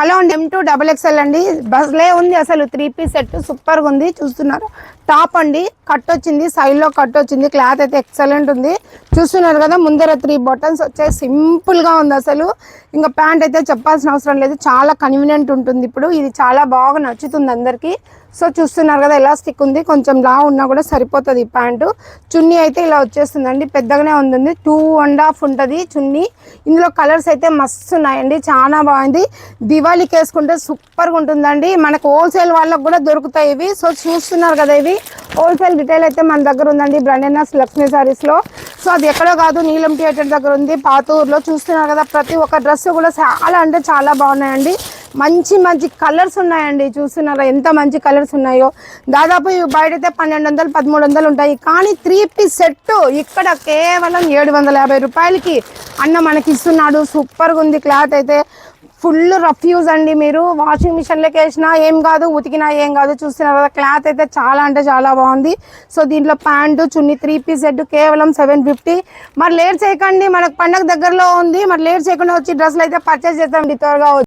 Hello అండి ఎం two double XL అండి. బస్లే ఉంది అసలు త్రీ పీస్ సెట్ సూపర్గా ఉంది చూస్తున్నారు. టాప్ అండి కట్ వచ్చింది సైడ్లో కట్ వచ్చింది క్లాత్ అయితే ఎక్సలెంట్ ఉంది. చూస్తున్నారు కదా ముందర త్రీ బటన్స్ వచ్చాయి సింపుల్గా ఉంది అసలు. ఇంకా ప్యాంట్ అయితే చెప్పాల్సిన అవసరం లేదు చాలా కన్వీనియంట్ ఉంటుంది ఇప్పుడు. ఇది చాలా బాగా నచ్చుతుంది అందరికీ. సో చూస్తున్నారు కదా ఎలాస్టిక్ ఉంది కొంచెం లా ఉన్నా కూడా సరిపోతుంది ఈ ప్యాంటు. చున్నీ అయితే ఇలా వచ్చేస్తుందండి పెద్దగానే ఉంటుంది టూ అండ్ హాఫ్ ఉంటుంది చున్నీ. ఇందులో కలర్స్ అయితే మస్తు ఉన్నాయండి చాలా బాగుంది. దివాళీకి వేసుకుంటే సూపర్గా ఉంటుందండి. మనకు హోల్సేల్ వాళ్ళకు కూడా దొరుకుతాయి ఇవి. సో చూస్తున్నారు కదా ఇవి. హోల్సేల్ రిటైల్ అయితే మన దగ్గర ఉందండి బ్రాండెనస్ లక్ష్మీ సారీస్లో సో అది ఎక్కడో కాదు నీలం థియేటర్ దగ్గర ఉంది పాతూరులో. చూస్తున్నారు కదా ప్రతి ఒక్క డ్రెస్ కూడా చాలా అంటే చాలా బాగున్నాయండి. మంచి మంచి కలర్స్ ఉన్నాయండి. చూస్తున్నారా ఎంత మంచి కలర్స్ ఉన్నాయో. దాదాపు బయట అయితే పన్నెండు వందలు పదమూడు వందలు ఉంటాయి. కానీ త్రీ పీస్ సెట్ ఇక్కడ కేవలం ఏడు వందల యాభై రూపాయలకి అన్న మనకి ఇస్తున్నాడు సూపర్గా ఉంది. క్లాత్ అయితే ఫుల్ రఫ్ యూజ్ అండి మీరు. వాషింగ్ మిషన్లోకి వేసినా ఏం కాదు ఉతికినా ఏం కాదు. చూస్తున్నారు కదా క్లాత్ అయితే చాలా అంటే చాలా బాగుంది. సో దీంట్లో ప్యాంటు చున్నీ త్రీ పీస్ సెట్ కేవలం సెవెన్ ఫిఫ్టీ. మరి లేట్ చేయకండి మనకు పండగ దగ్గరలో ఉంది. మరి లేట్ చేయకుండా వచ్చి డ్రెస్సులు అయితే పర్చేస్ చేద్దాం త్వరగా